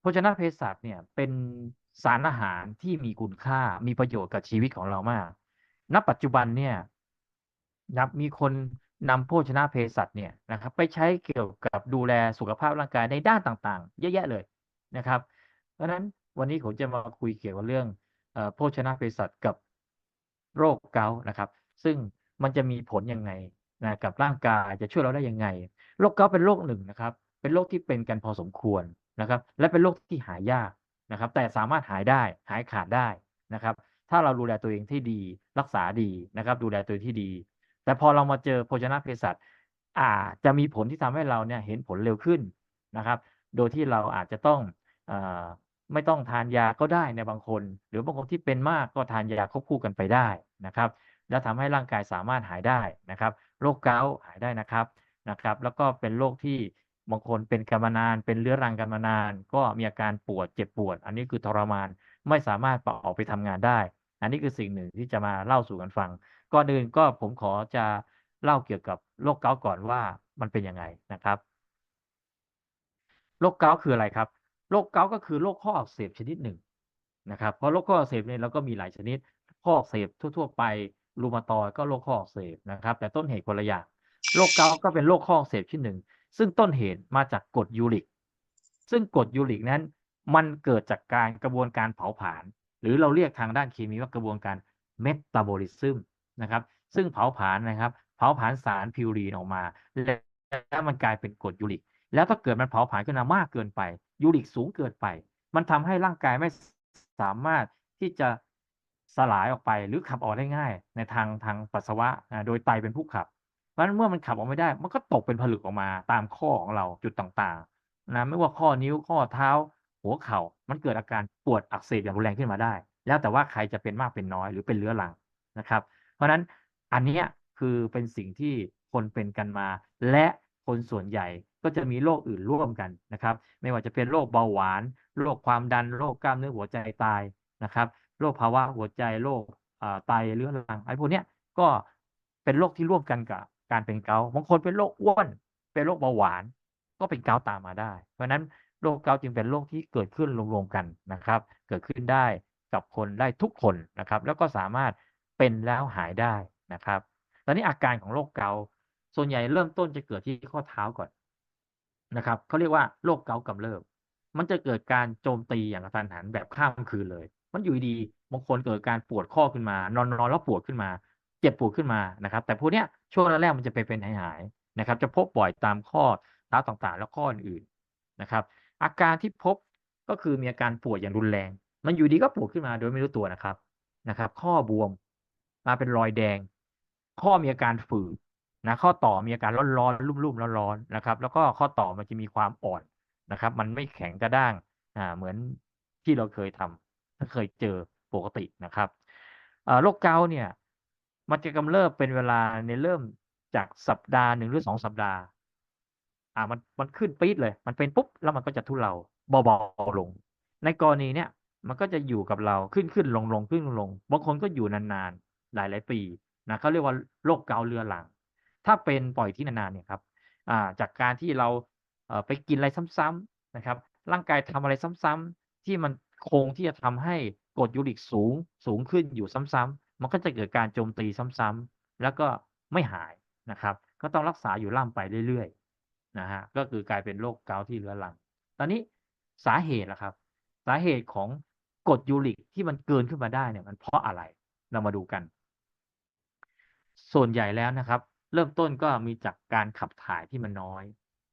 โภชนะเภสัชเนี่ยเป็นสารอาหารที่มีคุณค่ามีประโยชน์กับชีวิตของเรามาก ณ ปัจจุบันเนี่ยนะครับมีคนนำโภชนะเภสัชเนี่ยนะครับ ไปใช้เกี่ยวกับดูแลสุขภาพร่างกายในด้านต่างๆ เยอะแยะเลยนะครับ เพราะฉะนั้นวันนี้ผมจะมาคุยเกี่ยวกับเรื่องโภชนะเภสัชกับโรคเกาต์นะครับ ซึ่งมันจะมีผลยังไงนะกับร่างกายจะช่วยเราได้ยังไง โรคเกาต์เป็นโรคหนึ่งนะครับ เป็นโรคที่เป็นกันพอสมควร นะครับ และเป็นโรคที่หายากนะครับ แต่สามารถหายได้หายขาดได้นะครับ ถ้าเราดูแลตัวเองที่ดีรักษาดีนะครับ ดูแลตัวที่ดี แต่พอเรามาเจอโภชนะเภสัชอาจจะมีผลที่ทำให้เราเนี่ยเห็นผลเร็วขึ้นนะครับ โดยที่เราอาจจะต้องอไม่ต้องทานยาก็ได้ในบางคน หรือบางคนที่เป็นมากก็ทานยาควบคู่กันไปได้นะครับ แล้วทำให้ร่างกายสามารถหายได้นะครับ โรคเกาต์หายได้นะครับนะครับ แล้วก็เป็นโรคที่ บางคนเป็นกันมานาน เป็นเรื้อรังกันมานาน ก็มีอาการปวดเจ็บปวด อันนี้คือทรมานไม่สามารถออกไปทำงานได้ อันนี้คือสิ่งหนึ่งที่จะมาเล่าสู่กันฟังก่อนอื่นก็ผมขอจะเล่าเกี่ยวกับโรคเกาต์ก่อนว่ามันเป็นยังไงนะครับโรคเกาต์คืออะไรครับโรคเกาต์ก็คือโรคข้ออักเสบชนิดหนึ่งนะครับเพราะโรคข้ออักเสบเนี่ยเราก็มีหลายชนิด ข้ออักเสบทั่ว ๆ ไปรูมาตอยก็โรคข้ออักเสบนะครับ แต่ต้นเหตุคนละอย่างโรคเกาต์ก็เป็นโรคข้ออักเสบชนิดหนึ่ง ซึ่งต้นเหตุมาจากกรดยูริก ซึ่งกรดยูริกนั้นมันเกิดจากการกระบวนการเผาผลาญหรือเราเรียกทางด้านเคมีว่ากระบวนการเมตาบอลิซึมนะครับซึ่งเผาผลาญนะครับ เผาผลาญสารพิวรีนออกมา แล้วมันกลายเป็นกรดยูริก แล้วถ้าเกิดมันเผาผลาญขึ้นมามากเกินไป ยูริกสูงเกินไป มันทำให้ร่างกายไม่สามารถที่จะสลายออกไปหรือขับออกได้ง่าย ในทางทางปัสสาวะโดยไตเป็นผู้ขับ ราะฉะนั้นเมื่อมันขับออกไม่ได้ มันก็ตกเป็นผลึกออกมาตามข้อของเราจุดต่างๆนะไม่ว่าข้อนิ้วข้อเท้า หัวเข่ามันเกิดอาการปวดอักเสบอย่างรุนแรงขึ้นมาได้ แล้วแต่ว่าใครจะเป็นมากเป็นน้อยหรือเป็นเรื้อรังนะครับ เพราะฉะนั้นอันนี้คือเป็นสิ่งที่คนเป็นกันมา และคนส่วนใหญ่ก็จะมีโรคอื่นร่วมกันนะครับ ไม่ว่าจะเป็นโรคเบาหวานโรคความดันโรคกล้ามเนื้อหัวใจตายนะครับโรคภาวะหัวใจโรคไตเรื้อรังไอ้พวกเนี้ยก็เป็นโรคที่ร่วมกันกับ การเป็นเกาบางคนเป็นโรคอ้วน เป็นโรคเบาหวาน ก็เป็นเกาตามมาได้ เพราะฉะนั้นโรคเกาจึงเป็นโรคที่เกิดขึ้นรวมๆกันนะครับ เกิดขึ้นได้กับคนได้ทุกคนนะครับ แล้วก็สามารถเป็นแล้วหายได้นะครับ ตอนนี้อาการของโรคเกาส่วนใหญ่เริ่มต้นจะเกิดที่ข้อเท้าก่อนนะครับเขาเรียกว่าโรคเกาต์กำเริบ มันจะเกิดการโจมตีอย่างกระทันหันแบบข้ามคืนเลย มันอยู่ดีบางคนเกิดการปวดข้อขึ้นมานอนนอนแล้วปวดขึ้นมา เจ็บปวดขึ้นมานะครับ แต่พวกเนี้ย ช่วงแรกๆมันจะไปเป็นหายหายนะครับ จะพบบ่อยตามข้อเท้าต่างๆ แล้วข้ออื่นๆนะครับ อาการที่พบก็คือมีอาการปวดอย่างรุนแรง มันอยู่ดีก็ปวดขึ้นมาโดยไม่รู้ตัวนะครับนะครับ ข้อบวมมาเป็นรอยแดง ข้อมีอาการฝืดนะข้อต่อมีอาการร้อนๆรุ่มๆร้อนๆนะครับ แล้วก็ข้อต่อมันจะมีความอ่อนนะครับ มันไม่แข็งกระด้างอ่าเหมือนที่เราเคยทำถ้าเคยเจอปกตินะครับโรคเกาต์เนี่ย มันจะกำเริบเป็นเวลาในเริ่มจากสัปดาห์หนึ่งหรือสองสัปดาห์ อ่ามันมันขึ้นปี๊ดเลย มันเป็นปุ๊บแล้วมันก็จะทุเลาเบาๆลง ในกรณีเนี้ยมันก็จะอยู่กับเราขึ้นขึ้นลงลงขึ้นลงบางคนก็อยู่นานๆหลายหลายปีนะเขาเรียกว่าโรคเกาเรื้อรัง ถ้าเป็นปล่อยที่นานๆเนี่ยครับอ่าจากการที่เราเอ่อไปกินอะไรซ้ำๆนะครับ ร่างกายทำอะไรซ้ำๆที่มันคงที่จะทำให้กรดยูริกสูงสูงขึ้นอยู่ซ้ำๆ มันก็จะเกิดการโจมตีซ้ำๆแล้วก็ไม่หายนะครับ ก็ต้องรักษาอยู่ล่ำไปเรื่อยๆนะฮะก็คือกลายเป็นโรคเกาต์ที่เรื้อรัง ตอนนี้สาเหตุล่ะครับ สาเหตุของกรดยูริกที่มันเกินขึ้นมาได้เนี่ยมันเพราะอะไรเรามาดูกัน ส่วนใหญ่แล้วนะครับ เริ่มต้นก็มีจากการขับถ่ายที่มันน้อย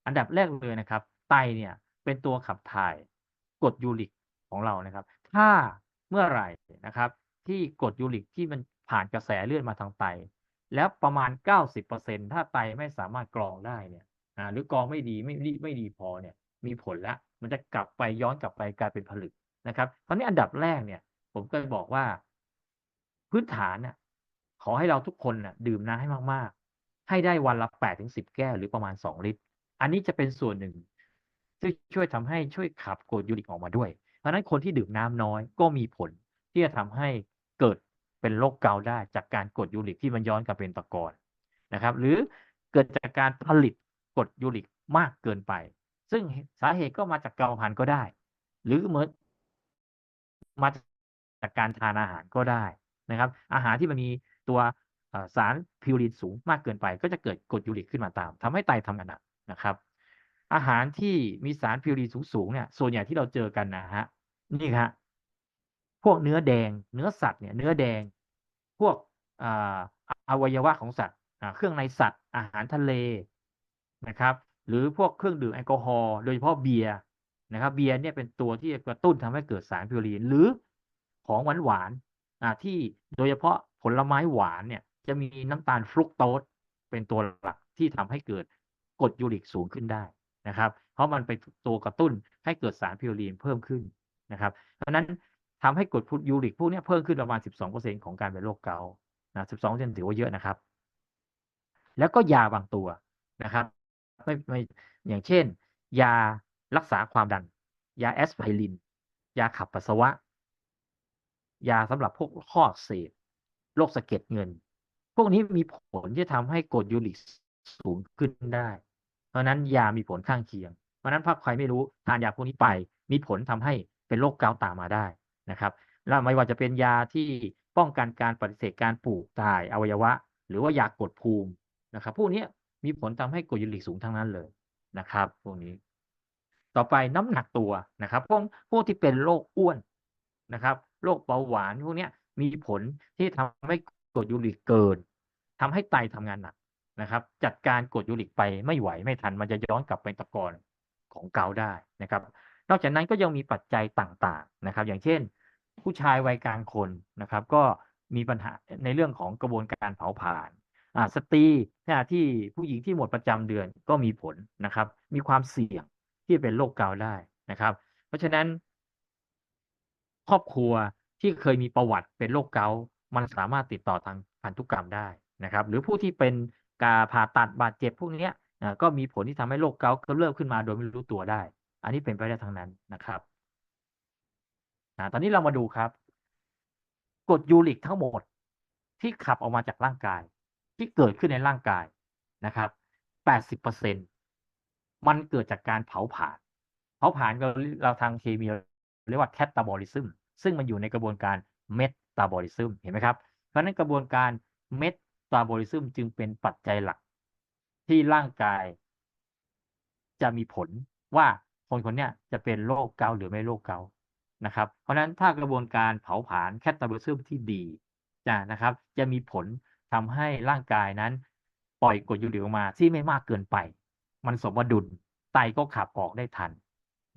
อันดับแรกเลยนะครับ ไตเนี่ยเป็นตัวขับถ่ายกรดยูริกของเรานะครับ ถ้าเมื่อไหร่นะครับ ที่กรดยูริกที่มันผ่านกระแสเลือดมาทางไต แล้วประมาณ 90%ถ้าไตไม่สามารถกรองได้เนี่ยอ่าหรือกรองไม่ดีไม่ไมไม่ดีพอเนี่ยมีผลแล้วมันจะกลับไปย้อนกลับไปกลายเป็นผลึกนะครับตอนนี้อันดับแรกเนี่ย ผมก็บอกว่า พื้นฐานน่ะขอให้เราทุกคนน่ะ ดื่มน้ำให้มากๆ ให้ได้วันละแปดถึงสิบแก้วหรือประมาณสองลิตร อันนี้จะเป็นส่วนหนึ่งที่ช่วยทำให้ช่วยขับกรดยูริกออกมาด้วย เพราะฉะนั้นคนที่ดื่มน้ำน้อยก็มีผลที่จะทำให้ เกิดเป็นโรคเกาต์ได้จากการกรดยูริกที่มันย้อนกลับเป็นตะกอนนะครับ หรือเกิดจากการผลิตกรดยูริกมากเกินไป ซึ่งสาเหตุก็มาจากเกรรมพันก็ได้ หรือเหมือนมาจากการทานอาหารก็ได้นะครับ อาหารที่มันมีตัวสารพิวรินสูงมากเกินไป ก็จะเกิดกรดยูริกขึ้นมาตามทำให้ไตทำงานหนักนะครับ อาหารที่มีสารพิวรีนสูงๆเนี่ยส่วนใหญ่ที่เราเจอกันนะฮะนี่ครับ วกเนื้อแดง เนื้อสัตว์เนี่ยเนื้อแดง พวกอวัยวะของสัตว์เครื่องในสัตว์อาหารทะเลนะครับ หรือพวกเครื่องดื่มแอลกอฮอล์โดยเฉพาะเบียร์นะครับ เบียร์เนี่ยเป็นตัวที่กระตุ้นทำให้เกิดสารพิวรีนหรือของหวานหวานที่โดยเฉพาะผลไม้หวานเนี่ยจะมีน้ำตาลฟรุกโตสเป็นตัวหลักที่ทำให้เกิดกรดยูริกสูงขึ้นได้นะครับ เพราะมันเป็นตัวกระตุ้นให้เกิดสารพิวรีนเพิ่มขึ้นนะครับ เพราะนั้น ทำให้กรดยูริกพวกนี้เพิ่มขึ้นประมาณ 12%ของการเป็นโรคเกาต์นะ12%ถือว่าเยอะนะครับ แล้วก็ยาบางตัวนะครับไม่ไม่อย่างเช่น ยารักษาความดัน ยาแอสไพริน ยาขับปัสสาวะ ยาสำหรับพวกข้อเสบโรคสะเก็ดเงิน พวกนี้มีผลที่ทำให้กรดยูริกสูงขึ้นได้ เพราะนั้นยามีผลข้างเคียง เพราะนั้นถ้าใครไม่รู้ทานยาพวกนี้ไป มีผลทำให้เป็นโรคเกาต์ตามมาได้ นะครับแล้วไม่ว่าจะเป็นยาที่ป้องกันการปฏิเสธการปลูกถ่ายอวัยวะ หรือว่ายากดภูมินะครับ พวกนี้มีผลทำให้กรดยูริกสูงทั้งนั้นเลยนะครับ พวกนี้ ต่อไปน้ำหนักตัวนะครับ พวกพวกที่เป็นโรคอ้วนนะครับโรคเบาหวานพวกนี้มีผลที่ทำให้กรดยูริกเกินทำให้ไตทำงานหนักนะครับ จัดการกรดยูริกไปไม่ไหวไม่ทัน มันจะย้อนกลับไปตะกอนของเกาได้นะครับ นอกจากนั้นก็ยังมีปัจจัยต่างๆนะครับ อย่างเช่น ผู้ชายวัยกลางคนนะครับ ก็มีปัญหาในเรื่องของกระบวนการเผาผลาญอ่าสตรีที่ผู้หญิงที่หมดประจำเดือนก็มีผลนะครับ มีความเสี่ยงที่เป็นโรคเกาต์ได้นะครับ เพราะฉะนั้น ครอบครัวที่เคยมีประวัติเป็นโรคเกาต์มันสามารถติดต่อทางพันธุกรรมได้นะครับ หรือผู้ที่เป็นการผ่าตัดบาดเจ็บพวกนี้ก็มีผลที่ทำให้โรคเกาต์กำเริบขึ้นมาโดยไม่รู้ตัวได้ อันนี้เป็นไปได้ทั้งนั้นนะครับ อ่าตอนนี้เรามาดูครับกรดยูริกทั้งหมดที่ขับออกมาจากร่างกาย ที่เกิดขึ้นในร่างกายนะครับแปดสิบเปอร์เซ็นมันเกิดจากการเผาผลาญเผาผลาญเราเราทางเคมีเรียกว่าแคตาบอลิซึมซึ่งมันอยู่ในกระบวนการเมตาบอลิซึมเห็นไหมครับ เพราะนั้นกระบวนการเมตาบอลิซึมจึงเป็นปัจจัยหลัก ที่ร่างกาย จะมีผลว่าคนคนนี้จะเป็นโรคเกาต์หรือไม่โรคเกาต์ นะครับ เพราะฉะนั้นถ้ากระบวนการเผาผลาญแคตตาบอลิซึมที่ดีจะนะครับ จะมีผลทำให้ร่างกายนั้น ปล่อยกรดยูริกออกมาที่ไม่มากเกินไป มันสมดุลไตก็ขับออกได้ทัน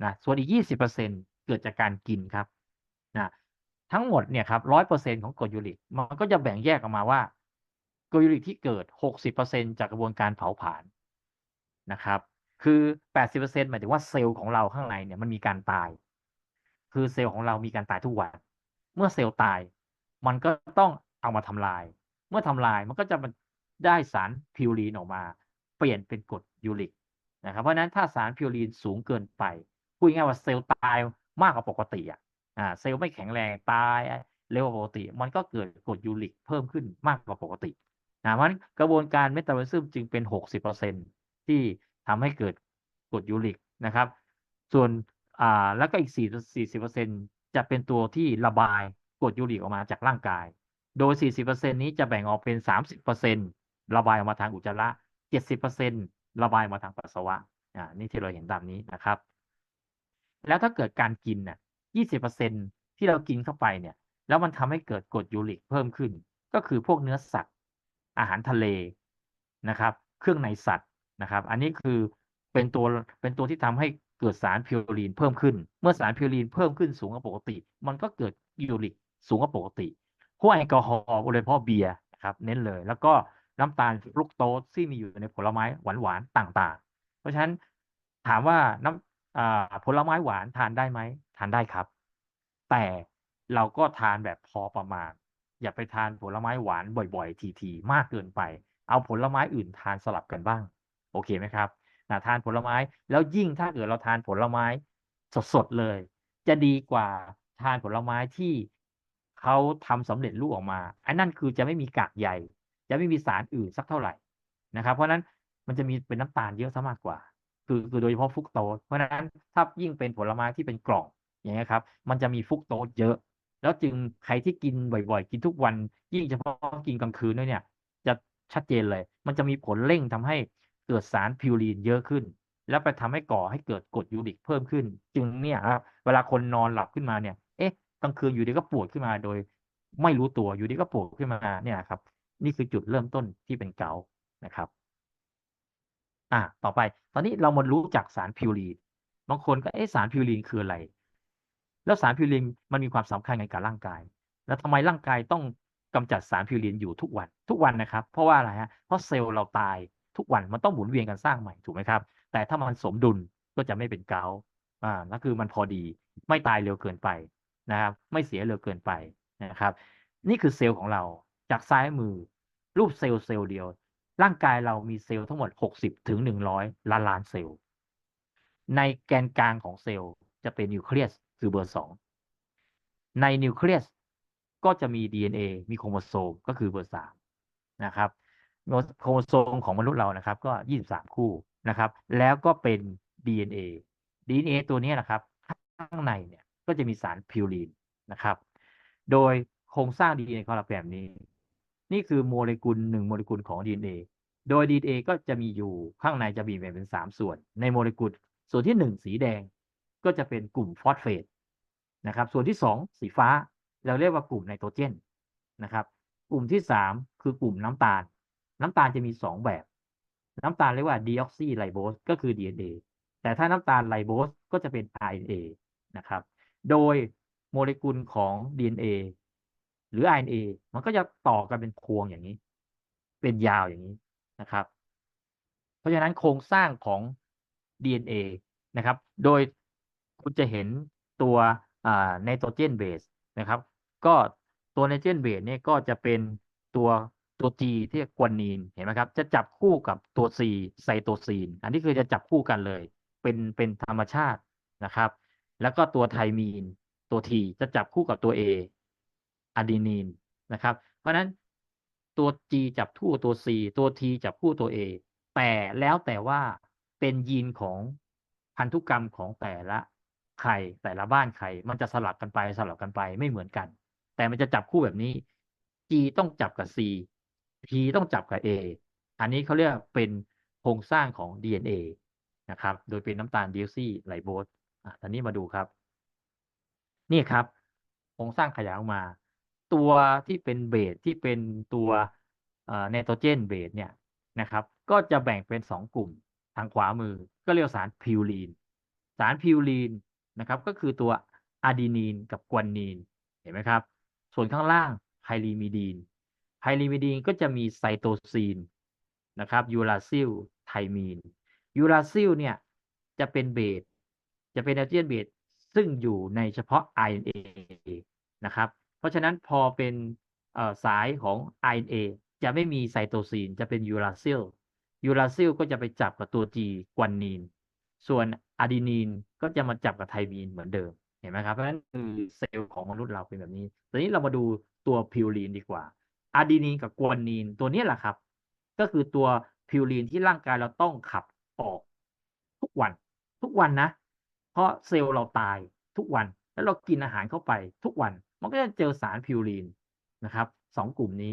นะส่วนอีกยี่สิบเปอร์เซ็นเกิดจากการกินครับนะทั้งหมดเนี่ยครับร้อยเปอร์เซ็นของกรดยูริกมันก็จะแบ่งแยกออกมาว่ากรดยูริกที่เกิดหกสิบเปอร์เซ็นจากกระบวนการเผาผลาญนะครับ คือแปดสิบเปอร์เซ็นหมายถึงว่าเซลล์ของเราข้างในเนี่ยมันมีการตาย คือเซลล์ของเรามีการตายทุกวัน เมื่อเซลล์ตาย มันก็ต้องเอามาทำลาย เมื่อทำลายมันก็จะได้สารพิวรีนออกมา เปลี่ยนเป็นกรดยูริกนะครับเพราะนั้นถ้าสารพิวรีนสูงเกินไปพูดง่ายๆว่าเซลล์ตายมากกว่าปกติอะเซลล์ไม่แข็งแรงตายเร็วกว่าปกติ มันก็เกิดกรดยูริกเพิ่มขึ้นมากกว่าปกตินะเพราะนั้นกระบวนการเมตาบอลิซึมจึงเป็น 60%ที่ทำให้เกิดกรดยูริกนะครับ ส่วน อ่า แล้วก็อีก4 40%จะเป็นตัวที่ระบายกรดยูริกออกมาจากร่างกาย โดย 40%นี้จะแบ่งออกเป็น 30%ระบายออกมาทางอุจจาระ 70%ระบายออกมาทางปัสสาวะ อ่า นี่ที่เราเห็นตามนี้นะครับ แล้วถ้าเกิดการกินน่ะ20%ที่เรากินเข้าไปเนี่ย แล้วมันทำให้เกิดกรดยูริกเพิ่มขึ้น ก็คือพวกเนื้อสัตว์ อาหารทะเลนะครับ เครื่องในสัตว์นะครับ อันนี้คือเป็นตัวเป็นตัวที่ทำให้ เกิดสารพิวรีนเพิ่มขึ้น เมื่อสารพิวรีนเพิ่มขึ้นสูงกว่าปกติ มันก็เกิดยูริกสูงกว่าปกติพวกแอลกอฮอล์โดยเฉพาะเบียร์ครับเน้นเลย แล้วก็น้ำตาลฟรุกโตสที่มีอยู่ในผลไม้หวานๆต่างๆ เพราะฉะนั้นถามว่าน้ำผลไม้หวานทานได้ไหมทานได้ครับ แต่เราก็ทานแบบพอประมาณ อย่าไปทานผลไม้หวานบ่อยๆ ทีๆ มากเกินไป เอาผลไม้อื่นทานสลับกันบ้าง โอเคไหมครับ ทานผลไม้ แล้วยิ่งถ้าเกิดเราทานผลไม้สดๆเลย จะดีกว่าทานผลไม้ที่เขาทำสำเร็จรูปออกมาอันนั่นคือจะไม่มีกากใยจะไม่มีสารอื่นสักเท่าไหร่นะครับ เพราะฉะนั้นมันจะมีเป็นน้ำตาลเยอะซะมากกว่า คือคือโดยเฉพาะฟุกโตสเพราะฉะนั้นถ้ายิ่งเป็นผลไม้ที่เป็นกล่องอย่างเงี้ยครับ มันจะมีฟุกโตสเยอะ แล้วจึงใครที่กินบ่อยๆ กินทุกวัน ยิ่งเฉพาะกินกลางคืนด้วยเนี่ย จะชัดเจนเลย มันจะมีผลเร่งทำให้ เกิดสารพิวรีนเยอะขึ้น แล้วไปทำให้ก่อให้เกิดกรดยูริกเพิ่มขึ้น จึงเนี่ยครับเวลาคนนอนหลับขึ้นมาเนี่ยเอ๊ะกลางคืนอยู่ดีก็ปวดขึ้นมาโดย ไม่รู้ตัวอยู่ดีก็ปวดขึ้นมาเนี่ยครับ นี่คือจุดเริ่มต้นที่เป็นเกานะครับอ่าต่อไปตอนนี้เรามารู้จักสารพิวรีนบางคนก็เอ๊ะสารพิวรีนคืออะไร แล้วสารพิวรีนมันมีความสำคัญในกับร่างกาย แล้วทำไมร่างกายต้องกำจัดสารพิวรีนอยู่ทุกวันทุกวันนะครับ เพราะว่าอะไรฮะเพราะเซลล์เราตาย ทุกวันมันต้องหมุนเวียนกันสร้างใหม่ถูกไหมครับ แต่ถ้ามันสมดุลก็จะไม่เป็นเกาอ่านั่นคือมันพอดีไม่ตายเร็วเกินไปนะครับไม่เสียเร็วเกินไปนะครับ นี่คือเซลล์ของเราจากซ้ายมือรูปเซลล์เซลล์เดียว ร่างกายเรามีเซลล์ทั้งหมด 60ถึง100 ล้านล้านเซลล์ ในแกนกลางของเซลล์จะเป็นนิวเคลียสคือเบอร์ 2 ในนิวเคลียสก็จะมี DNA มีโครโมโซมก็คือเบอร์ 3 นะครับ โครโมโซมของมนุษย์เรานะครับ ก็ 23 คู่นะครับ แล้วก็เป็น DNA DNA ตัวนี้นะครับ ข้างในเนี่ยก็จะมีสารพิวรีนนะครับ โดยโครงสร้าง DNA ของเราแบบนี้ นี่คือโมเลกุลหนึ่งโมเลกุลของ DNA โดย DNA ก็จะมีอยู่ข้างในจะมีแบ่งเป็น 3 ส่วน ในโมเลกุลส่วนที่ 1 สีแดงก็จะเป็นกลุ่มฟอสเฟตนะครับ ส่วนที่ 2 สีฟ้า เราเรียกว่ากลุ่มไนโตรเจนนะครับ กลุ่มที่ 3 คือกลุ่มน้ำตาล น้ำตาลจะมี2แบบ น้ำตาลเรียกว่าดีออกซีไรโบสก็คือ DNA แต่ถ้าน้ำตาลไรโบสก็จะเป็น RNA นะครับ โดยโมเลกุลของ DNA หรือ RNA มันก็จะต่อกันเป็นพวงอย่างนี้ เป็นยาวอย่างนี้นะครับ เพราะฉะนั้นโครงสร้างของ DNA นะครับ โดยคุณจะเห็นตัวไนโตรเจนเบสนะครับ ก็ตัวไนโตรเจนเบสเนี่ยก็จะเป็นตัว ตัว G ที่กวนนีนเห็นไหมครับ จะจับคู่กับตัว C ไซโตซีน อันนี้คือจะจับคู่กันเลย เป็นเป็นธรรมชาตินะครับ แล้วก็ตัวไทมีนตัว T จะจับคู่กับตัว A อะดีนีนนะครับ เพราะฉะนั้นตัว G จับคู่ตัว C ตัว T จับคู่ตัว A แต่แล้วแต่ว่าเป็นยีนของพันธุกรรมของแต่ละใครแต่ละบ้านใครมันจะสลับกันไปสลับกันไปไม่เหมือนกัน แต่มันจะจับคู่แบบนี้ G ต้องจับกับ C T ต้องจับกับ A อันนี้เขาเรียกเป็นโครงสร้างของ DNA นะครับ โดยเป็นน้ำตาลดิโอซีไรโบสอะตอนนี้มาดูครับ นี่ครับ โครงสร้างขยายออกมา ตัวที่เป็นเบสที่เป็นตัวไนโตรเจนเบสเนี่ยนะครับ ก็จะแบ่งเป็นสองกลุ่มทางขวามือ ก็เรียกสารพิวรีน สารพิวรีนนะครับ ก็คือตัวอะดีนีนกับกวนนีน เห็นไหมครับ ส่วนข้างล่างไฮลีมิดีน ไฮลีมิดีนก็จะมีไซโตซีนนะครับยูราซิลไทมีนยูราซิลเนี่ยจะเป็นเบสจะเป็นไนโตรเจนเบสซึ่งอยู่ในเฉพาะ RNA นะครับ เพราะฉะนั้นพอเป็นสายของ RNA จะไม่มีไซโตซีนจะเป็นยูราซิลยูราซิลก็จะไปจับกับตัว G กวนนีน ส่วนอะดีนีนก็จะมาจับกับไทมีนเหมือนเดิม เห็นไหมครับ เพราะฉะนั้นคือเซลล์ของมนุษย์เราเป็นแบบนี้ตอนนี้เรามาดูตัวพิวรีนดีกว่า อะดีนีนกับกวนนีนตัวนี้แหละครับ ก็คือตัวพิวรีนที่ร่างกายเราต้องขับออก ทุกวัน ทุกวันนะ เพราะเซลล์เราตายทุกวัน แล้วเรากินอาหารเข้าไปทุกวัน มันก็จะเจอสารพิวรีนนะครับสองกลุ่มนี้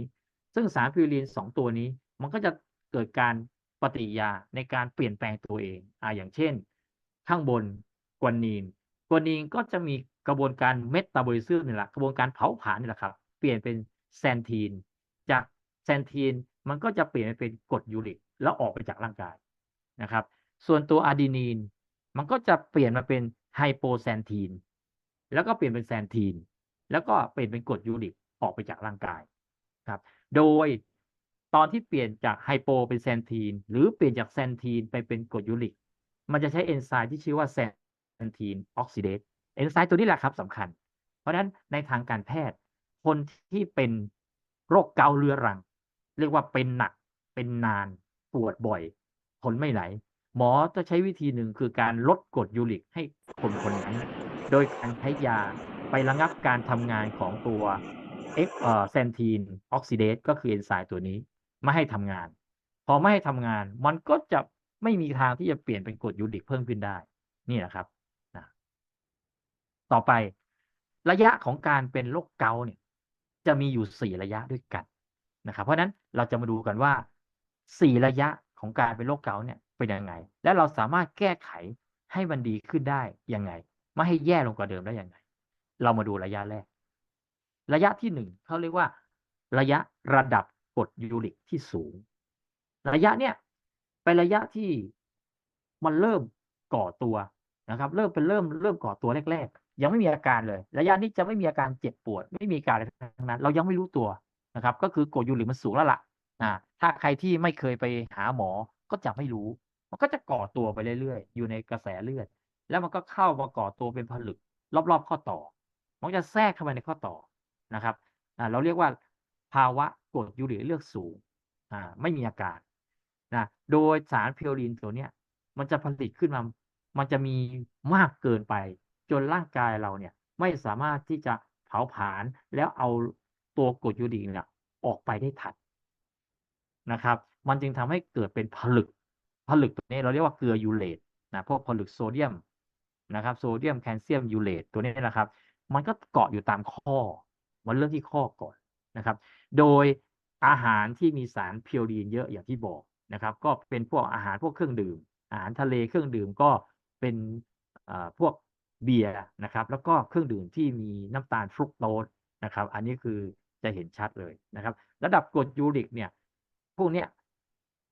ซึ่งสารพิวรีนสองตัวนี้ มันก็จะเกิดการปฏิยาในการเปลี่ยนแปลงตัวเองอ่าอย่างเช่น ข้างบนกวนนีนกวนนีนก็จะมีกระบวนการเมตาบอลิซึมนี่แหละกระบวนการเผาผลาญนี่แหละครับ เปลี่ยนเป็นแซนทีน แซนทีนมันก็จะเปลี่ยนเป็นกรดยูริก แล้วออกไปจากร่างกายนะครับ ส่วนตัวอะดีนีนมันก็จะเปลี่ยนมาเป็นไฮโปแซนทีน แล้วก็เปลี่ยนเป็นแซนทีน แล้วก็เปลี่ยนเป็นกรดยูริกออกไปจากร่างกายครับ โดยตอนที่เปลี่ยนจากไฮโปเป็นแซนทีน หรือเปลี่ยนจากแซนทีนไปเป็นกรดยูริก มันจะใช้เอนไซม์ที่ชื่อว่าแซนทีนออกซิเดตเอนไซม์ตัวนี้แหละครับสำคัญ เพราะฉะนั้นในทางการแพทย์ คนที่เป็นโรคเกาเรื้อรัง เรียกว่าเป็นหนักเป็นนานปวดบ่อยทนไม่ไหล หมอจะใช้วิธีหนึ่งคือการลดกรดยูริกให้คนคนนั้น โดยการใช้ยาไประงับการทำงานของตัวเอฟเซนทีนออกซิเดตก็คือเอนไซม์ตัวนี้ ไม่ให้ทำงาน พอไม่ให้ทำงาน มันก็จะไม่มีทางที่จะเปลี่ยนเป็นกรดยูริกเพิ่มขึ้นได้ นี่แหละครับนะต่อไประยะของการเป็นโรคเกาต์เนี่ย จะมีอยู่สี่ระยะด้วยกัน นะครับ เพราะฉะนั้นเราจะมาดูกันว่าสี่ระยะของการเป็นโรคเกาต์เนี่ยเป็นยังไง และเราสามารถแก้ไขให้มันดีขึ้นได้ยังไง ไม่ให้แย่ลงกว่าเดิมได้ยังไง เรามาดูระยะแรก ระยะที่หนึ่งเขาเรียกว่า ระยะระดับกรดยูริกที่สูง ระยะเนี่ยเป็นระยะที่มันเริ่มก่อตัวนะครับ เริ่มเป็นเริ่มเริ่มก่อตัวแรกๆยังไม่มีอาการเลย ระยะนี้จะไม่มีอาการเจ็บปวด ไม่มีอาการอะไรทั้งนั้น เรายังไม่รู้ตัว นะครับ ก็คือกรดยูริกมันสูงแล้วล่ะอ่าถ้าใครที่ไม่เคยไปหาหมอก็จะไม่รู้ มันก็จะก่อตัวไปเรื่อยๆ อยู่ในกระแสเลือด แล้วมันก็เข้ามาก่อตัวเป็นผลึก รอบๆ ข้อต่อ มันจะแทรกเข้าไปในข้อต่อนะครับอ่าเราเรียกว่าภาวะกรดยูริกเลือดสูงอ่าไม่มีอาการนะโดยสารเพลรินตัวเนี้ยมันจะผลิตขึ้นมา มันจะมีมากเกินไป จนร่างกายเราเนี่ยไม่สามารถที่จะเผาผลาญแล้วเอา ตัวกรดยูริกเนี่ยออกไปได้ทันนะครับ มันจึงทำให้เกิดเป็นผลึก ผลึกตัวนี้เราเรียกว่าเกลือยูเรตนะพวกผลึกโซเดียมนะครับ โซเดียมแคลเซียมยูเรตตัวนี้นะครับ มันก็เกาะอยู่ตามข้อ มันเริ่มที่ข้อก่อนนะครับ โดยอาหารที่มีสารพิวรีนเยอะอย่างที่บอกนะครับ ก็เป็นพวกอาหารพวกเครื่องดื่ม อาหารทะเลเครื่องดื่มก็เป็นพวกเบียร์นะครับ แล้วก็เครื่องดื่มที่มีน้ำตาลฟรุกโตสนะครับ อันนี้คือ จะเห็นชัดเลยนะครับ ระดับกรดยูริกเนี่ยพวกเนี้ย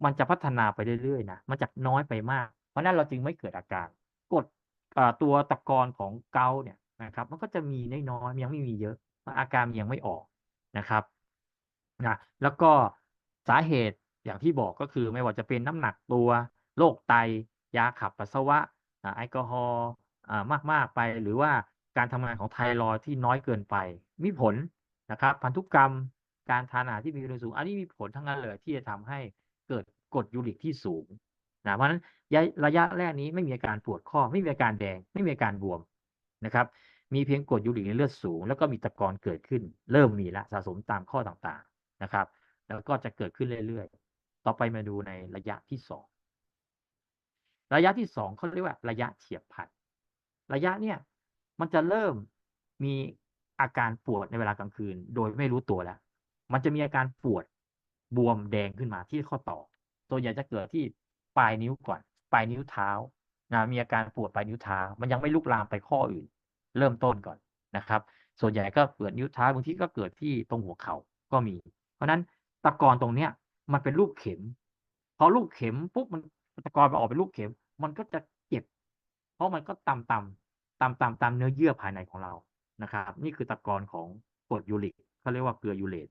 มันจะพัฒนาไปเรื่อยๆนะมันจะน้อยไปมาก เพราะนั้นเราจึงไม่เกิดอาการกดตัวตะกอนของเกาเนี่ยนะครับมันก็จะมีน้อยๆยังไม่มีเยอะอาการยังไม่ออกนะครับนะแล้วก็สาเหตุอย่างที่บอกก็คือไม่ว่าจะเป็นน้ำหนักตัวโรคไตยาขับปัสสาวะแอลกอฮอล์มาก ๆ ไป หรือว่าการทำงานของไทรอยที่น้อยเกินไป มีผล นะครับ พันธุกรรมการทานอาหารที่มีคุณสูง อันนี้มีผลทั้งนั้นเลยที่จะทำให้เกิดกรดยูริกที่สูงนะเพราะฉะนั้นระยะแรกนี้ไม่มีอาการปวดข้อ ไม่มีอาการแดง ไม่มีอาการบวมนะครับ มีเพียงกรดยูริกในเลือดสูง แล้วก็มีตะกอนเกิดขึ้น เริ่มมีละสะสมตามข้อต่างๆนะครับ แล้วก็จะเกิดขึ้นเรื่อยๆ ต่อไปมาดูในระยะที่สองระยะที่สองเขาเรียกว่าระยะเฉียบพลันระยะเนี่ยมันจะเริ่มมี อาการปวดในเวลากลางคืน โดยไม่รู้ตัวแล้ว มันจะมีอาการปวดบวมแดงขึ้นมาที่ข้อต่อ ตัวใหญ่จะเกิดที่ปลายนิ้วก่อน ปลายนิ้วเท้านะมีอาการปวดปลายนิ้วเท้า มันยังไม่ลุกลามไปข้ออื่น เริ่มต้นก่อนนะครับ ส่วนใหญ่ก็เกิดนิ้วเท้าบางทีก็เกิดที่ตรงหัวเข่าก็มี เพราะนั้นตะกอนตรงเนี้ย มันเป็นรูปเข็ม พอลูกเข็มปุ๊บมันตะกอนมาออกเป็นลูกเข็ม มันก็จะเจ็บ เพราะมันก็ต่ำต่ำต่ำต่ำตามเนื้อเยื่อภายในของเรา นะครับ นี่คือตะกอนของกรดยูริกเขาเรียกว่าเกลือยูเรต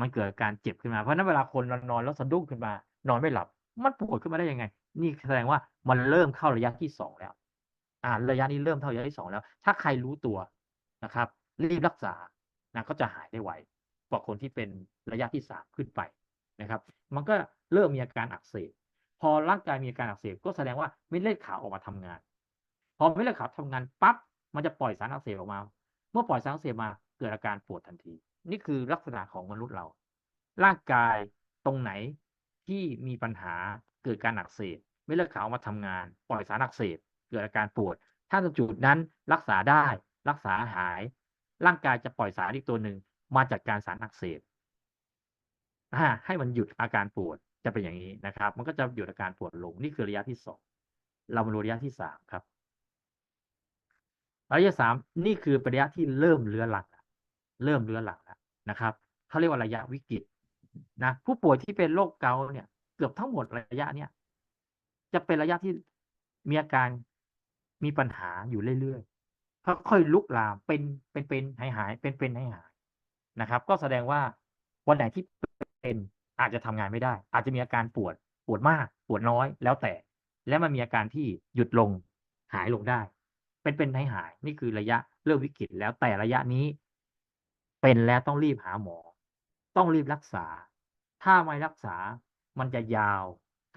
มันเกิดการเจ็บขึ้นมาเพราะนั้นเวลาคนนอนแล้วสะดุ้งขึ้นมา นอนไม่หลับ มันปวดขึ้นมาได้ยังไง นี่แสดงว่ามันเริ่มเข้าระยะที่สองแล้ว อ่าระยะนี้เริ่มเข้าระยะที่สองแล้ว ถ้าใครรู้ตัวนะครับ รีบรักษานะก็จะหายได้ไวกว่าคนที่เป็นระยะที่สามขึ้นไปนะครับ มันก็เริ่มมีอาการอักเสบพอร่างกายมีอาการอักเสบก็แสดงว่าเม็ดเลือดขาวออกมาทำงาน พอเม็ดเลือดขาวทำงานปั๊บมันจะปล่อยสารอักเสบออกมา เมื่อปล่อยสารเสบมาเกิดอาการปวดทันที นี่คือลักษณะของมนุษย์เรา ร่างกายตรงไหนที่มีปัญหาเกิดการอักเสบเม็ดเลือดขาวมาทำงาน ปล่อยสารอักเสบเกิดอาการปวด ถ้าจุดนั้นรักษาได้รักษาหาย ร่างกายจะปล่อยสารอีกตัวหนึ่งมาจัดการสารอักเสบให้มันหยุดอาการปวดจะเป็นอย่างนี้นะครับ มันก็จะหยุดอาการปวดลง นี่คือระยะที่สองเรามาดูระยะที่สามครับ ระยะสามนี่คือระยะที่เริ่มเรื้อรังเริ่มเรื้อรังแล้วนะครับเขาเรียกว่าระยะวิกฤตนะผู้ป่วยที่เป็นโรคเกาต์เนี่ย เกือบทั้งหมดระยะเนี้ยจะเป็นระยะที่มีอาการมีปัญหาอยู่เรื่อยๆค่อยๆลุกลามเป็นเป็นเป็นหายหายเป็นเป็นหายหายนะครับ ก็แสดงว่าวันไหนที่เป็นอาจจะทำงานไม่ได้ อาจจะมีอาการปวดปวดมาก ปวดน้อยแล้วแต่ และมันมีอาการที่หยุดลงหายลงได้ เป็นเป็นหายหายนี่คือระยะเริ่มวิกฤตแล้วแต่ระยะนี้ เป็นแล้วต้องรีบหาหมอ ต้องรีบรักษา ถ้าไม่รักษามันจะยาว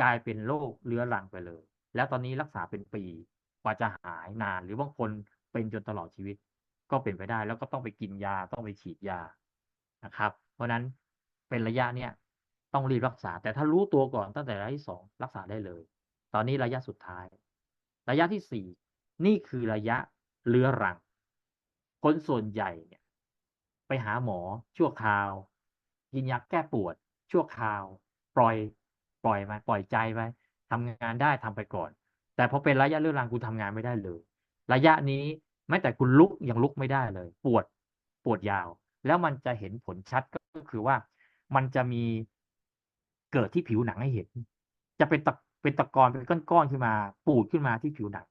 กลายเป็นโรคเรื้อรังไปเลย แล้วตอนนี้รักษาเป็นปีกว่าจะหายนาน หรือบางคนเป็นจนตลอดชีวิต ก็เป็นไปได้ แล้วก็ต้องไปกินยาต้องไปฉีดยานะครับ เพราะนั้นเป็นระยะเนี้ยต้องรีบรักษา แต่ถ้ารู้ตัวก่อนตั้งแต่ระยะที่สองรักษาได้เลย ตอนนี้ระยะสุดท้าย ระยะที่สี่ นี่คือระยะเรื้อรัง คนส่วนใหญ่เนี่ยไปหาหมอชั่วคราว กินยาแก้ปวด ชั่วคราว ปล่อย ปล่อยมาปล่อยใจไปทำงานได้ทำไปก่อน แต่พอเป็นระยะเรื้อรังคุณทำงานไม่ได้เลย ระยะนี้แม้แต่คุณลุกยังลุกไม่ได้เลย ปวดปวดยาว แล้วมันจะเห็นผลชัดก็คือว่ามันจะมีเกิดที่ผิวหนังให้เห็น จะเป็นตะเป็นตะกอนเป็นก้อนๆขึ้นมา ปูดขึ้นมาที่ผิวหนัง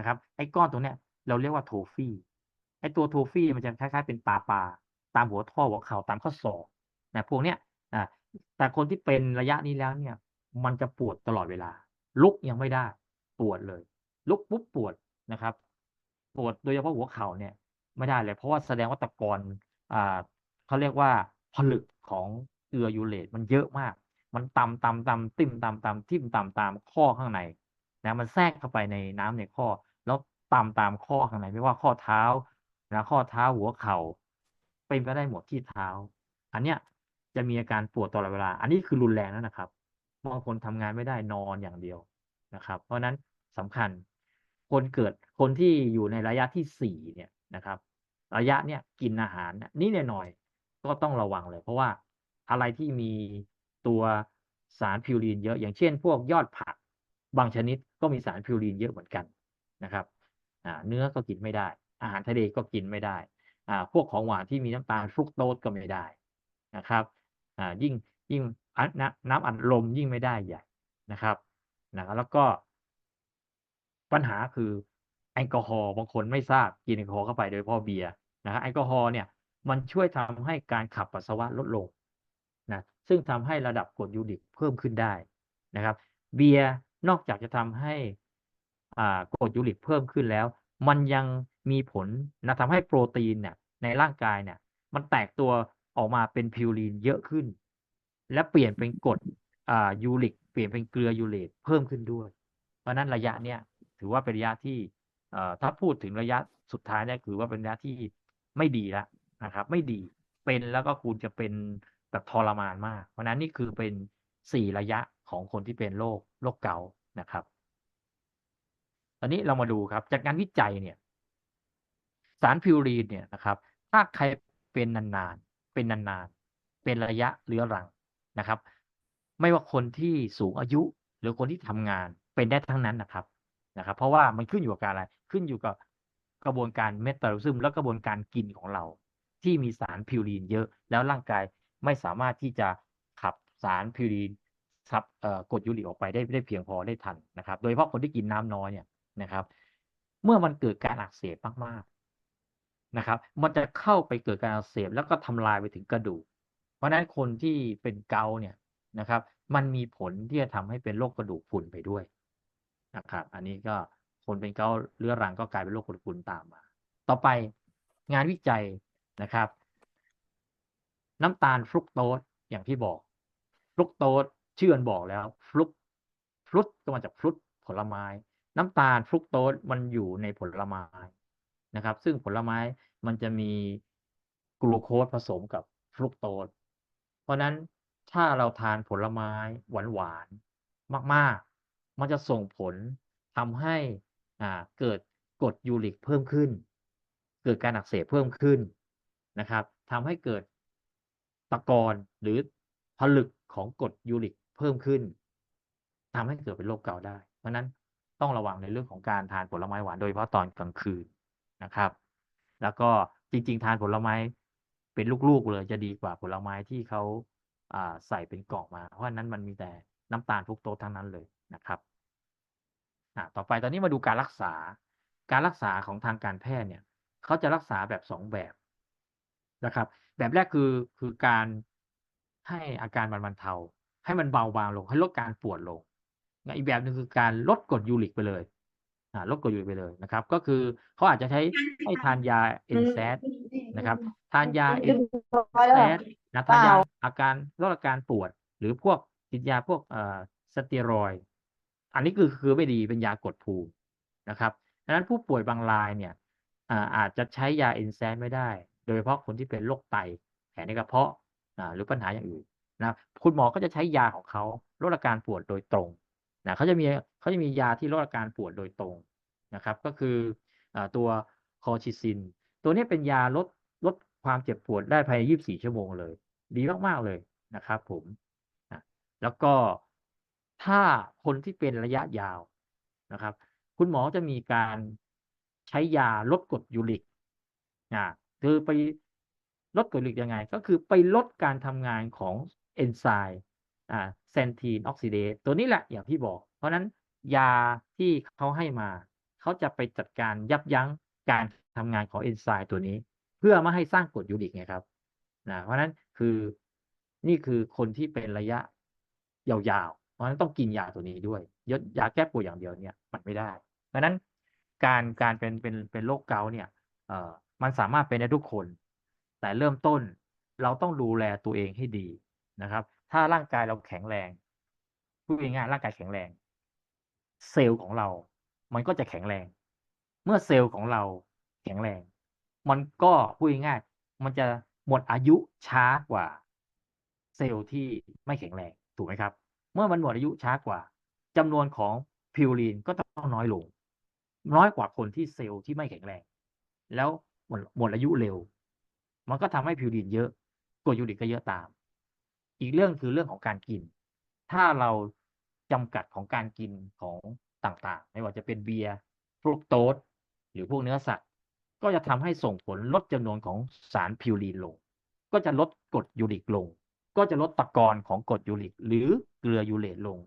นะครับไอ้ก้อนตรงเนี้ยเราเรียกว่าโทฟี่ไอ้ตัวโทฟี่มันจะคล้ายๆเป็นปลาปลาตามหัวท่อหัวเข่าตามข้อศอกนะพวกเนี้ยอ่าแต่คนที่เป็นระยะนี้แล้วเนี่ย มันจะปวดตลอดเวลา ลุกยังไม่ได้ปวดเลย ลุกปุ๊บปวดนะครับ ปวดโดยเฉพาะหัวเข่าเนี่ย ไม่ได้เลย เพราะว่าแสดงว่าตะกอนอ่าเขาเรียกว่าผลึกของเกลือยูเรตมันเยอะมาก มันตำตำตำติ้มตำตำทิ่มตำตามข้อข้างในนะมันแทรกเข้าไปในน้ำในข้อ แล้วตามตามข้อข้างในไม่ว่าข้อเท้านะข้อเท้าหัวเข่า เป็นไปได้หมดที่เท้า อันเนี้ยจะมีอาการปวดตลอดเวลา อันนี้คือรุนแรงแล้วนะครับบางคนทำงานไม่ได้นอนอย่างเดียวนะครับ เพราะนั้นสำคัญคนเกิดคนที่อยู่ในระยะที่สี่เนี่ยนะครับ ระยะเนี่ยกินอาหารเนี่ยนี่หน่อยก็ต้องระวังเลย เพราะว่าอะไรที่มีตัวสารพิวรีนเยอะ อย่างเช่น พวกยอดผักบางชนิดก็มีสารพิวรีนเยอะเหมือนกัน นะครับเนื้อก็กินไม่ได้ อาหารทะเลก็กินไม่ได้พวกของหวานที่มีน้ำตาลฟรุกโตสก็ไม่ได้นะครับยิ่งยิ่งน้ำอัดลมยิ่งไม่ได้ใหญ่นะครับนะแล้วก็ ปัญหาคือแอลกอฮอล์บางคนไม่ทราบกินแอลกอฮอล์เข้าไปโดยพาะเบียร์นะครับแอลกอฮอล์เนี่ยมันช่วยทำให้การขับปัสสาวะลดลงนะซึ่งทำให้ระดับกรดยูริกเพิ่มขึ้นได้นะครับ เบียร์นอกจากจะทำให้ กรดยูริกเพิ่มขึ้นแล้ว มันยังมีผลนะทำให้โปรตีนเนี่ยในร่างกายเนี่ย มันแตกตัวออกมาเป็นพิวรีนเยอะขึ้น และเปลี่ยนเป็นกรดยูริก เปลี่ยนเป็นเกลือยูเรตเพิ่มขึ้นด้วย เพราะนั้นระยะเนี้ยถือว่าเป็นระยะที่ถ้าพูดถึงระยะสุดท้ายเนี่ยคือว่าเป็นระยะที่ไม่ดีแล้วนะครับ ไม่ดีเป็นแล้วก็คุณจะเป็นแบบทรมานมาก เพราะนั้นนี่คือเป็นสี่ระยะของคนที่เป็นโรคโรคเกานะครับ ตอนนี้เรามาดูครับ จากงานวิจัยเนี่ย สารพิวรีนเนี่ยนะครับ ถ้าใครเป็นนานๆ เป็นนานๆ เป็นระยะเรื้อรังนะครับ ไม่ว่าคนที่สูงอายุหรือคนที่ทำงานเป็นได้ทั้งนั้นนะครับนะครับ เพราะว่ามันขึ้นอยู่กับการอะไรขึ้นอยู่กับกระบวนการเมตาบอลิซึมและกระบวนการกินของเรา ที่มีสารพิวรีนเยอะ แล้วร่างกายไม่สามารถที่จะขับสารพิวรีนขับเอ่อกรดยูริกออกไปได้ได้เพียงพอได้ทันนะครับ โดยเฉพาะคนที่กินน้ำน้อยเนี่ย นะครับ เมื่อมันเกิดการอักเสบมากๆนะครับ มันจะเข้าไปเกิดการอักเสบแล้วก็ทำลายไปถึงกระดูก เพราะฉะนั้นคนที่เป็นเกาเนี่ยนะครับ มันมีผลที่จะทำให้เป็นโรคกระดูกพรุนไปด้วยนะครับ อันนี้ก็คนเป็นเกาเรื้อรังก็กลายเป็นโรคกระดูกพรุนตามมา ต่อไปงานวิจัยนะครับ น้ำตาลฟรุกโตสอย่างที่บอกฟรุกโตสชื่อมันบอกแล้วฟรุกฟรุตก็มาจากฟรุตผลไม้ น้ำตาลฟรุกโตสมันอยู่ในผลไม้นะครับ ซึ่งผลไม้มันจะมีกลูโคสผสมกับฟรุกโตสเพราะนั้นถ้าเราทานผลไม้หวานๆมาก ๆ มันจะส่งผลทำให้อ่าเกิดกรดยูริกเพิ่มขึ้น เกิดการอักเสบเพิ่มขึ้นนะครับทำให้เกิดตะกอนหรือผลึกของกรดยูริกเพิ่มขึ้นทำให้เกิดเป็นโรคเกาต์ได้ เพราะนั้น ต้องระวังในเรื่องของการทานผลไม้หวานโดยเฉพาะตอนกลางคืนนะครับ แล้วก็จริง ๆ ทานผลไม้เป็นลูกๆเลยจะดีกว่าผลไม้ที่เขาใส่เป็นกล่องมา เพราะนั้นมันมีแต่น้ำตาลฟรุกโตสทั้งนั้นเลยนะครับต่อไปตอนนี้มาดูการรักษา การรักษาของทางการแพทย์เนี่ยเขาจะรักษาแบบสองแบบนะครับ แบบแรกคือคือการให้อาการมันบรรเทา ให้มันเบาบางลง ให้ลดการปวดลง อีกแบบหนึ่งคือการลดกรดยูริกไปเลยอ่าลดกรดยูริกไปเลยนะครับ ก็คือเขาอาจจะใช้ให้ทานยาเอนแซดนะครับ ทานยาเอนแซดนะทานยาอาการลดอาการปวด หรือพวกกินยาพวกเอ่อสเตียรอยด์อันนี้คือคือไม่ดีเป็นยากดภูมินะครับดังนั้นผู้ป่วยบางรายเนี่ยอ่าอาจจะใช้ยาเอนแซดไม่ได้ โดยเฉพาะคนที่เป็นโรคไตแผลในกระเพาะอ่าหรือปัญหาอย่างอื่นนะคุณหมอก็จะใช้ยาของเขาลดอาการปวดโดยตรง นะเขาจะมีเขาจะมียาที่ลดอาการปวดโดยตรงนะครับ ก็คืออตัวคอชิซิน ตัวนี้เป็นยาลดลดความเจ็บปวดได้ภายใน 24 ชั่วโมงเลย ดีมาก ๆ เลยนะครับผมอะแล้วก็ถ้าคนที่เป็นระยะยาวนะครับ คุณหมอจะมีการใช้ยาลดกรดยูริกอ่าคือไปลดกรดยูริกยังไง ก็คือไปลดการทำงานของเอนไซม์ อ่าเซนทีนออกซิเดสตัวนี้แหละอย่างที่บอก เพราะนั้นยาที่เขาให้มา เขาจะไปจัดการยับยั้งการทำงานของเอนไซม์ตัวนี้ เพื่อไม่ให้สร้างกรดยูริกไงครับนะเพราะนั้นคือนี่คือคนที่เป็นระยะยาวๆ เพราะนั้นต้องกินยาตัวนี้ด้วยยยาแก้ปวดอย่างเดียวเนี่ยมันไม่ได้ เพราะนั้นการการเป็นเป็นเป็นโรคเกาต์เนี่ยเอ่อมันสามารถเป็นได้ทุกคน แต่เริ่มต้นเราต้องดูแลตัวเองให้ดีนะครับ ถ้าร่างกายเราแข็งแรงพูดง่ายๆร่างกายแข็งแรง เซลล์ของเรา มันก็จะแข็งแรง เมื่อเซลล์ของเราแข็งแรง มันก็พูดง่ายๆมันจะหมดอายุช้ากว่า เซลล์ที่ไม่แข็งแรงถูกไหมครับ เมื่อมันหมดอายุช้ากว่าจำนวนของพิวรีนก็ต้องน้อยลง น้อยกว่าคนที่เซลล์ที่ไม่แข็งแรง แล้วหมดหมดอายุเร็ว มันก็ทำให้พิวรีนเยอะกรดยูริกก็เยอะตาม อีกเรื่องคือเรื่องของการกิน ถ้าเราจำกัดของการกินของต่างๆ ไม่ว่าจะเป็นเบียร์ฟรุกโตสหรือพวกเนื้อสัตว์ ก็จะทำให้ส่งผลลดจำนวนของสารพิวรีนลง ก็จะลดกรดยูริกลง ก็จะลดตะกอนของกรดยูริก หรือเกลือยูเรตลง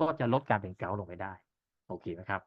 ก็จะลดการเป็นเกาลงไปได้ โอเคไหมครับ